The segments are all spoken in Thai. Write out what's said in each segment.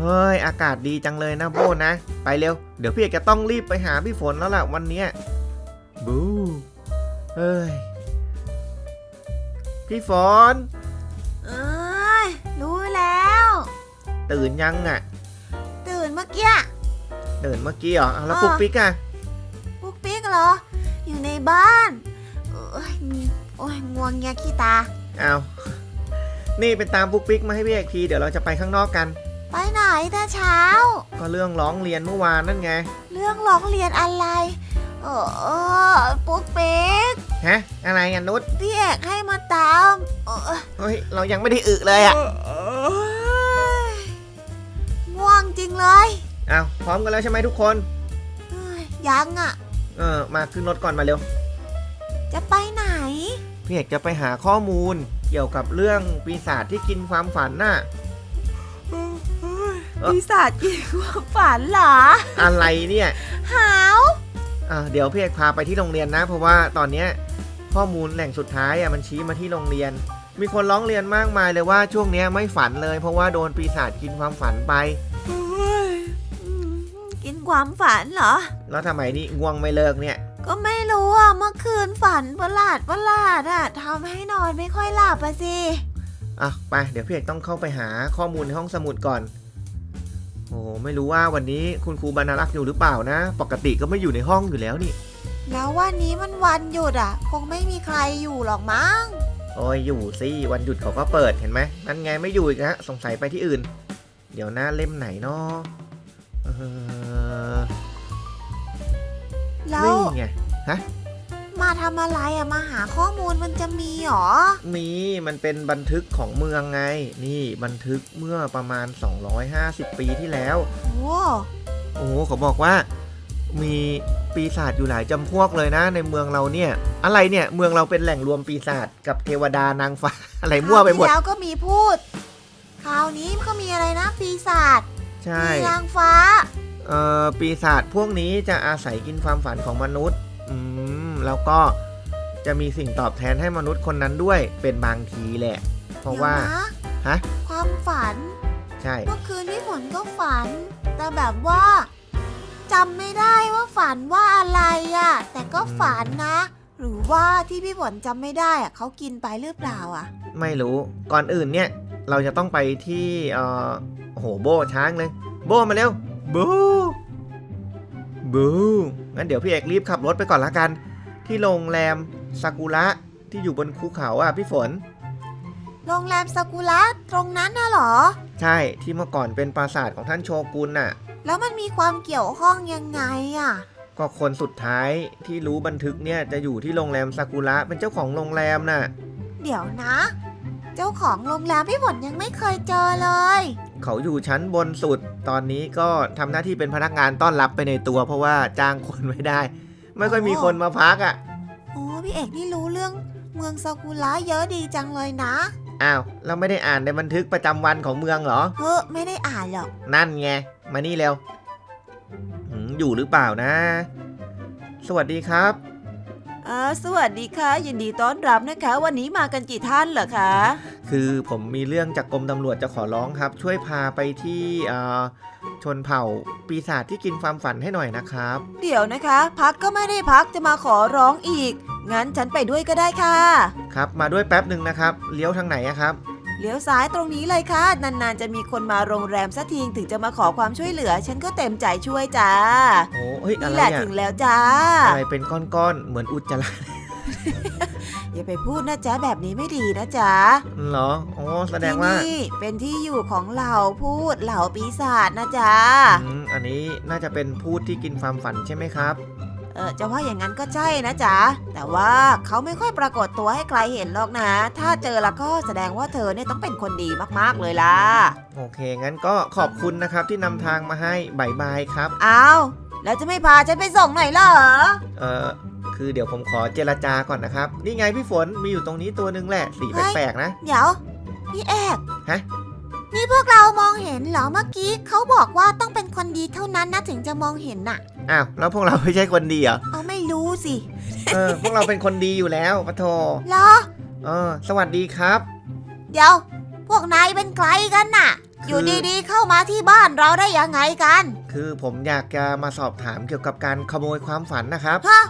เฮ้ย อากาศดีจังเลยนะโบนะ ไปเร็ว เดี๋ยวพี่เอกจะต้องรีบไปหาพี่ฝนแล้วล่ะวันเนี้ยบูเฮ้ย พี่ฝน เอ้ยรู้แล้ว ตื่นยังอะ ตื่นเมื่อกี้ ตื่นเมื่อกี้เหรออ้าวแล้วอ่าปุ๊กปิ๊กอะ ปุ๊กปิ๊กเหรอ อยู่ในบ้านเอ้ยโอ้ยง่วงเงี้ยขี้ตาอ้าวนี่เป็นตามปุ๊กปิ๊กมาให้พี่เอกทีเดี๋ยวเราจะไปข้างนอกกัน ไปไหนแต่เช้า ก็เรื่องร้องเรียนเมื่อวานนั่นไง เรื่องร้องเรียนอะไร เออปุ๊กปิ๊กฮะ อะไรอะนุชพี่เอกให้มาตามเออเฮ้ย เรายังไม่ได้อึเลยอะเอ้ยง่วงจริงเลยอ้าวพร้อมกันแล้วใช่ไหมทุกคนเอ้ยยังอะ เออมาขึ้นรถก่อนมาเร็ว จะไปไหน พี่เอกจะไปหาข้อมูล เกี่ยวกับเรื่องปีศาจที่กินความฝันน่ะเอ้อ ปีศาจกินความฝันเหรอ อะไรเนี่ยหาวอ่าเดี๋ยวพี่เอกพาไปที่โรงเรียนนะ เพราะว่าตอนเนี้ยข้อมูลแหล่งสุดท้ายอะมันชี้มาที่โรงเรียน มีคนร้องเรียนมากมายเลยว่าช่วงเนี้ยไม่ฝันเลย เพราะว่าโดนปีศาจกินความฝันไปเฮ้ยอืมกินความฝันเหรอ แล้วทำไมนี่ง่วงไม่เลิกเนี่ย ก็ไม่รู้อะเมื่อคืนฝันประหลาดประหลาดอะทำให้นอนไม่ค่อยหลับอะสิ อะไปเดี๋ยวพี่เอกต้องเข้าไปหาข้อมูลในห้องสมุดก่อน โอ้ไม่รู้ว่าวันนี้คุณครูบรรณรักษ์อยู่หรือเปล่านะ ปกติก็ไม่อยู่ในห้องอยู่แล้วนี่ แล้ววันนี้มันวันหยุดอะ คงไม่มีใครอยู่หรอกมั้ง โอ้ยอยู่สิ วันหยุดเขาก็เปิดเห็นไหมนั่นไงไม่อยู่อีกฮะสงสัยไปที่อื่น เดี๋ยวหน้าเล่มไหนเนาะเออแล้วนี่ไง มาทำอะไรอะมาหาข้อมูลมันจะมีหรอ มีมันเป็นบันทึกของเมืองไง นี่บันทึกเมื่อประมาณ 250 ปีที่แล้ว โอ้โอ้โหเขาบอกว่า มีปีศาจอยู่หลายจำพวกเลยนะ ในเมืองเราเนี่ย อะไรเนี่ยเมืองเราเป็นแหล่งรวมปีศาจกับเทวดานางฟ้า อะไรมั่วไปหมดคราวที่แล้วก็มีพูดคราวนี้ก็มีอะไรนะ ปีศาจใช่มีนางฟ้า เอ่อปีศาจพวกนี้จะอาศัยกินความฝันของมนุษย์อืม แล้วก็จะมีสิ่งตอบแทนให้มนุษย์คนนั้นด้วยเป็นบางทีแหละ เพราะว่าเดี๋ยนะฮะความฝัน ใช่ เมื่อคืนพี่ฝนก็ฝัน แต่แบบว่าจำไม่ได้ว่าฝันว่าอะไรอะแต่ก็ฝันนะ หรือว่าที่พี่ฝนจำไม่ได้อะเขากินไปหรือเปล่าอะไม่รู้ก่อนอื่นเนี่ย เราจะต้องไปที่เอ่อโอ้โหโบช้างเลย โบมาเร็วบูบูงั้นเดี๋ยวพี่เอกรีบขับรถไปก่อนละกัน ที่โรงแรมซากุระที่อยู่บนภูเขาอะพี่ฝน โรงแรมซากุระตรงนั้นน่ะเหรอ ใช่ที่เมื่อก่อนเป็นปราสาทของท่านโชกุนน่ะ แล้วมันมีความเกี่ยวข้องยังไงอะก็คนสุดท้ายที่รู้บันทึกเนี่ยจะอยู่ที่โรงแรมซากุระเป็นเจ้าของโรงแรมน่ะ เดี๋ยวนะ เจ้าของโรงแรมพี่ฝนยังไม่เคยเจอเลย เขาอยู่ชั้นบนสุด ตอนนี้ก็ทำหน้าที่เป็นพนักงานต้อนรับไปในตัว เพราะว่าจ้างคนไม่ได้ ไม่ค่อยมีคนมาพักอะโอ้พี่เอกนี่รู้เรื่องเมืองซากุระเยอะดีจังเลยนะ อ้าวเราไม่ได้อ่านในบันทึกประจำวันของเมืองเหรอเฮ้อไม่ได้อ่านหรอก นั่นไง มานี่เร็วหืมอยู่หรือเปล่านะ สวัสดีครับ อ่าสวัสดีค่ะ ยินดีต้อนรับนะคะ วันนี้มากันกี่ท่านเหรอคะ คือผมมีเรื่องจากกรมตำรวจจะขอร้องครับ ช่วยพาไปที่เอ่อชนเผ่าปีศาจที่กินความฝันให้หน่อยนะครับ เดี๋ยวนะคะ พักก็ไม่ได้พักจะมาขอร้องอีก งั้นฉันไปด้วยก็ได้ค่ะ ครับ มาด้วยแป๊บหนึ่งนะครับ เลี้ยวทางไหนอะครับ เลี้ยวซ้ายตรงนี้เลยค่ะ นานๆ จะมีคนมาโรงแรมสักทีถึงจะมาขอความช่วยเหลือ ฉันก็เต็มใจช่วยจ้าโอ้เฮ้ยอะนี่ไรแหละอะถึงแล้วจ้า อะไรเป็นก้อนๆ เหมือนอุจจาระ อย่าไปพูดนะจ๊ะแบบนี้ไม่ดีนะจ๊ะเหรออ๋อแสดที่งว่านี่เป็นที่อยู่ของเหล่าพูดเหล่าปีศาจนะจ๊ะ อืมอันนี้น่าจะเป็นพูดที่กินความฝันใช่ไหมครับ เออจะว่าอย่างนั้นก็ใช่นะจ๊ะ แต่ว่าเขาไม่ค่อยปรากฏตัวให้ใครเห็นหรอกนะ ถ้าเจอแล้วก็แสดงว่าเธอเนี่ยต้องเป็นคนดีมากๆเลยล่ะ โอเค งั้นก็ขอบคุณนะครับที่นำทางมาให้บายบายครับ อ้าวแล้วจะไม่พาฉันไปส่งหน่อยเหรอ เอ่อคือเดี๋ยวผมขอเจรจาก่อนนะครับ นี่ไงพี่ฝนมีอยู่ตรงนี้ตัวหนึงแหละสีเฮ้ยแปลกๆนะ เดี๋ยว พี่เอกฮะนี่พวกเรามองเห็นเหรอเมื่อกี้เขาบอกว่าต้องเป็นคนดีเท่านั้นนะถึงจะมองเห็นน่ะ อ้าวแล้วพวกเราไม่ใช่คนดีเหรอเอาไม่รู้สิเออพวกเราเป็นคนดีอยู่แล้วปะโทเหรอ เออ สวัสดีครับ เดี๋ยว พวกนายเป็นใครกันน่ะอยู่ดีๆเข้ามาที่บ้านเราได้ยังไงกันคือผมอยากจะมาสอบถามเกี่ยวกับการขโมยความฝันนะครับ ฮะ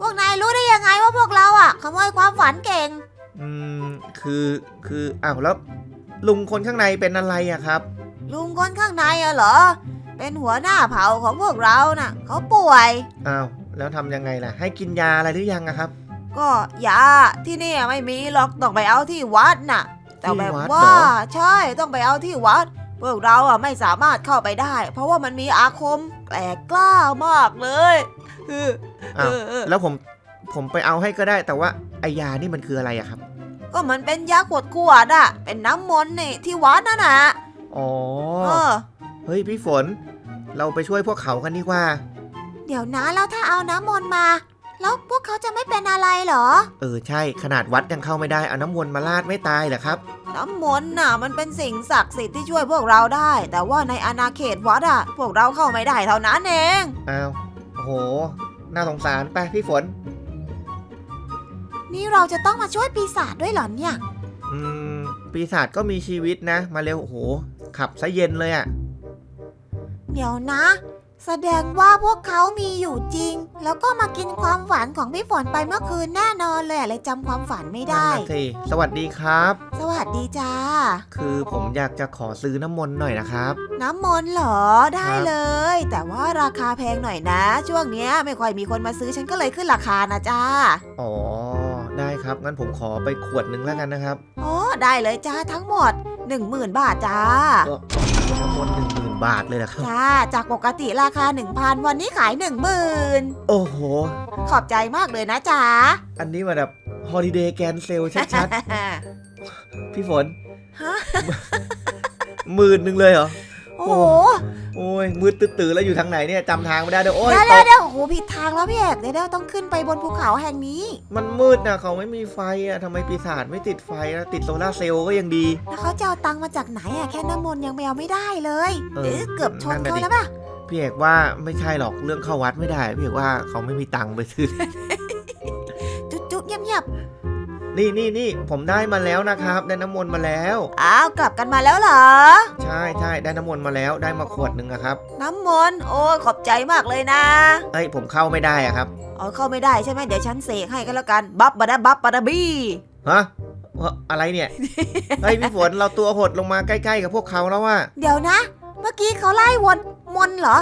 พวกนายรู้ได้ยังไงว่าพวกเราอะขโมยความฝันเก่ง อืมคือคืออ้าวแล้วลุงคนข้างในเป็นอะไรอะครับ ลุงคนข้างในอะเหรอ เป็นหัวหน้าเผ่าของพวกเราน่ะเขาป่วย อ้าวแล้วทำยังไงล่ะ ให้กินยาอะไรหรือยังอะครับ ก็ยาที่นี่ไม่มีหรอกต้องไปเอาที่วัดน่ะ แต่แบบที่วัดว่าเหรอใช่ต้องไปเอาที่วัด พวกเราอะไม่สามารถเข้าไปได้ เพราะว่ามันมีอาคมแปลกกล้ามากเลยเอออ้าวเออเออแล้วผมผมไปเอาให้ก็ได้ แต่ว่าไอยานี่มันคืออะไรอะครับ ก็มันเป็นยาขวดขวดๆอะ เป็นน้ำมนต์นี่ที่วัดนั่นน่ะอ๋อ เออ เฮ้ยพี่ฝน เราไปช่วยพวกเขากันดีกว่า เดี๋ยวนะแล้วถ้าเอาน้ำมนต์มา แล้วพวกเขาจะไม่เป็นอะไรเหรอ เออใช่ขนาดวัดยังเข้าไม่ได้เอาน้ำมนต์มาลาดไม่ตายเหรอครับ น้ำมนต์น่ะมันเป็นสิ่งศักดิ์สิทธิ์ที่ช่วยพวกเราได้ แต่ว่าในอาณาเขตวัดอะ พวกเราเข้าไม่ได้เท่านั้นเอง อ้าวโอ้โห น่าสงสารไปพี่ฝน นี่เราจะต้องมาช่วยปีศาจด้วยเหรอเนี่ย อืม ปีศาจก็มีชีวิตนะ มาเร็วโอ้โห ขับซะเย็นเลยอะ เดี๋ยวนะ แสดงว่าพวกเขามีอยู่จริง แล้วก็มากินความฝันของพี่ฝนไปเมื่อคืนแน่นอนเลยอะเลยจำความฝันไม่ได้ นั่นน่ะสิสวัสดีครับ สวัสดีจ้า คือผมอยากจะขอซื้อน้ำมนต์หน่อยนะครับ น้ำมนต์เหรอได้เลย แต่ว่าราคาแพงหน่อยนะ ช่วงเนี้ยไม่ค่อยมีคนมาซื้อฉันก็เลยขึ้นราคานะจ้าอ๋อ ได้ครับ งั้นผมขอไปขวดหนึ่งแล้วกันนะครับ โอ้ได้เลยจ้าทั้งหมด 10,000 บาทจ้า ก็ น้ำมนต์หนึ่งหมื่นบาทเลยนะครับ จ้าจากปกติราคา 1,000 วันนี้ขาย 10,000 โอ้โห ขอบใจมากเลยนะจ๊ะ อันนี้มาแบบฮอลิเดย์แกนเซลชัดๆ พี่ฝน ฮะ หมื่นหนึ่งเลยเหรอ โอ้โหโอ้ยมืดตื้อๆแล้วอยู่ทางไหนเนี่ยจำทางไม่ได้เดี๋ยวโอ้ยเดี๋ยวตเดี๋ยวกเดี๋ยวโอ้โหผิดทางแล้วพี่เอกเดี๋ยวเดี๋ยวต้องขึ้นไปบนภูเขาแห่งนี้ มันมืดนะเขาไม่มีไฟอะทำไมปีศาจไม่ติดไฟอะติดโซลาร์เซลล์ก็ยังดี แล้วเขาจะเอาตังค์มาจากไหนอะแค่น้ำมนต์ยังไปเอาไม่ได้เลยเออเอ๊ะเกือบชนนั่นเขาน่ะดิแล้วป่ะพี่เอกว่าไม่ใช่หรอกเรื่องเข้าวัดไม่ได้พี่เอกว่าเขาไม่มีตังค์ไปซื้อจุ๊จุ๊เงียบเงียบ นี่นี่นี่ผมได้มาแล้วนะครับได้น้ำมนต์มาแล้ว อ้าวกลับกันมาแล้วเหรอ ใช่ใช่ได้น้ำมนต์มาแล้วได้มาขวดหนึ่งอะครับน้ำมนต์โอ้ยขอบใจมากเลยนะเอ้ยผมเข้าไม่ได้อะครับอ๋อเข้าไม่ได้ใช่ไหมเดี๋ยวฉันเสกให้ก็แล้วกันบับบะดาบับบะดาบี้ฮะเอ่ออะไรเนี่ยเฮ้ยพี่ฝนเราตัวหดลงมาใกล้ๆกับพวกเขาแล้วว่าเดี๋ยวนะ เมื่อกี้เขาไล่วนมนต์เหรอ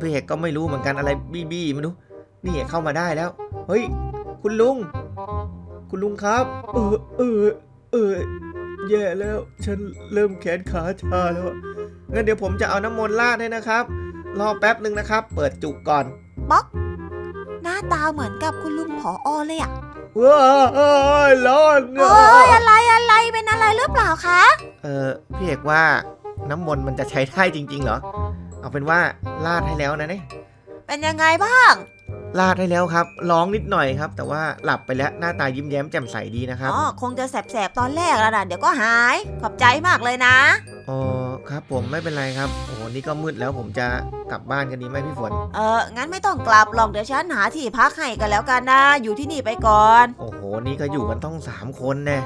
พี่เอกก็ไม่รู้เหมือนกันอะไรบี้บี้ไม่รู้นี่เข้ามาได้แล้ว เฮ้ย คุณลุง คุณลุงครับ เออเออเออแย่แล้ว ฉันเริ่มแขนขาชาแล้วงั้นเดี๋ยวผมจะเอาน้ำมนต์ราดให้นะครับ รอแป๊บหนึ่งนะครับ เปิดจุกก่อนหน้าตาเหมือนกับคุณลุงผออเลยอะว้าวร้อนเอ้ยอะไรอะไรเป็นอะไรหรือเปล่าคะ เออพี่เอกว่าน้ำมนต์มันจะใช้ได้จริง ๆ เหรอ เอาเป็นว่าลาดให้แล้วนะเนี่ย เป็นยังไงบ้าง ลาดให้แล้วครับ ร้องนิดหน่อยครับ แต่ว่าหลับไปแล้วหน้าตายิ้มแย้มแจ่มใสดีนะครับ อ๋อ คงจะแสบๆ ตอนแรกแล้วนะเดี๋ยวก็หาย ขอบใจมากเลยนะ อ๋อ ครับผมไม่เป็นไรครับ โอ้โห นี่ก็มืดแล้วผมจะกลับบ้านกันดีไหมพี่ฝน เออ งั้นไม่ต้องกลับหรอกเดี๋ยวฉันหาที่พักให้กันแล้วกันนะ อยู่ที่นี่ไปก่อน โอ้โห นี่ก็อยู่กันต้องสามคนแน่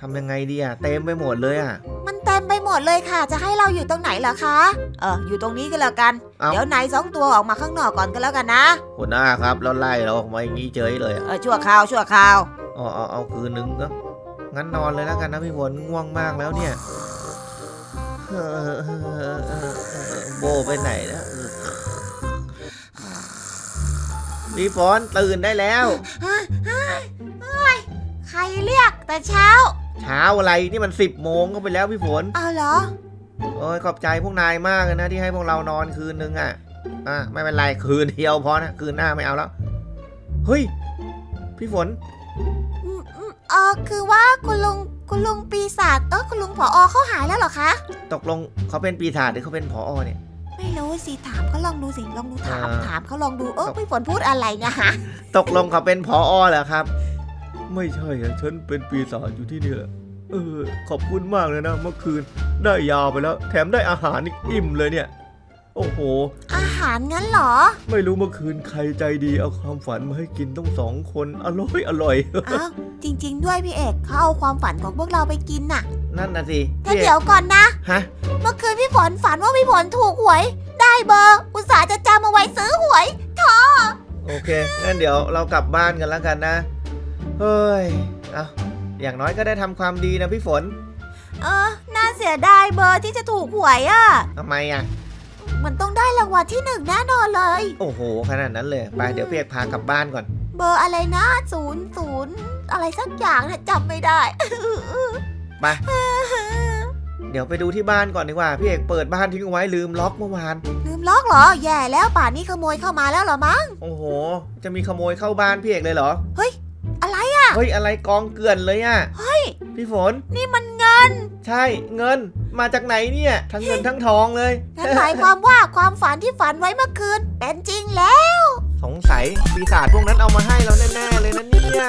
ทำยังไงดีอะเต็มไปหมดเลยอะมันเต็มไปหมดเลยค่ะ จะให้เราอยู่ตรงไหนเหรอคะ เอออยู่ตรงนี้ก็แล้วกันเอ้าเดี๋ยวนายสองตัวออกมาข้างนอกก่อนก็แล้วกันนะหัวหน้าครับแล้วไล่เราออกมาอย่างนี้เฉยเลยอะเออชั่วคราวชั่วคราวอ๋อเอาเอาคืนนึงก็งั้นนอนเลยแล้วกันนะพี่ฝนง่วงมากแล้วเนี่ยเออเออเออเออเออโบไปไหนนะเออพี่ฝนตื่นได้แล้วใครเรียกแต่เช้า เช้าอะไรนี่มันสิบโมงก็ไปแล้วพี่ฝนเอาเหรอโอ้ยขอบใจพวกนายมากเลยนะที่ให้พวกเรานอนคืนนึงอะอะไม่เป็นไรคืนเดียวพอนะคืนหน้าไม่เอาแล้วเฮ้ยพี่ฝนอืมอืมเออคือว่าคุณลุงคุณลุงปีศาจเออคุณลุงผออเขาหายแล้วเหรอคะตกลงเขาเป็นปีศาจหรือเขาเป็นผอเนี่ย ไม่รู้สิถามเขาลองดูสิลองดูถามอ่าถามเขาลองดูเออพี่ฝนพูดอะไรเนะฮะตกลงเขาเป็นผอเหรอครับ ไม่ใช่อะฉันเป็นปีศาจอยู่ที่นี่แหละ เออ ขอบคุณมากเลยนะ เมื่อคืนได้ยาไปแล้ว แถมได้อาหารอีกอิ่มเลยเนี่ย โอ้โห อาหารงั้นเหรอ ไม่รู้เมื่อคืนใครใจดีเอาความฝันมาให้กินต้องสองคนอร่อยอร่อย อ้าวจริง ๆ ด้วยพี่เอกเขาเอาความฝันของพวกเราไปกินน่ะนั่นน่ะสิแต่พี่เอกเดี๋ยวก่อนนะ ฮะฝนฝันว่าพี่ฝนถูกหวย ได้เบอร์ อุตส่าห์จะจำเอาไว้ซื้อหวย โอเคงั้นเดี๋ยวเรากลับบ้านกันแล้วกันนะ เฮ้ย เอาอย่างน้อยก็ได้ทำความดีนะพี่ฝนเออ น่าเสียดายเบอร์ที่จะถูกหวยอะ่ะ ทำไมอะ มันต้องได้รางวัลที่หนึ่งแน่นอนเลย โอ้โห ขนาดนั้นเลย ไปเดี๋ยวพี่เอกพากลับบ้านก่อน เบอร์อะไรนะศูนย์ศูนย์อะไรสักอย่างนะจำไม่ได้ ไป เดี๋ยวไปดูที่บ้านก่อนดีกว่า พี่เอกเปิดบ้านทิ้งเอาไว้ลืมล็อกเมื่อวาน ลืมล็อกเหรอ แย่แล้วป่านนี้ขโมยเข้ามาแล้วเหรอมั้ง โอ้โห จะมีขโมยเข้าบ้านพี่เอกเลยเหรออะไรอะเฮ้ยอะไรกองเกลื่อนเลยอะเฮ้ยพี่ฝน นี่มันเงิน ใช่เงินมาจากไหนเนี่ยทั้งเงินทั้งทองเลยงั้นหมายความว่าความฝันที่ฝันไว้เมื่อคืนเป็นจริงแล้ว สงสัยปีศาจพวกนั้นเอามาให้เราแน่ๆเลยนะเนี่ย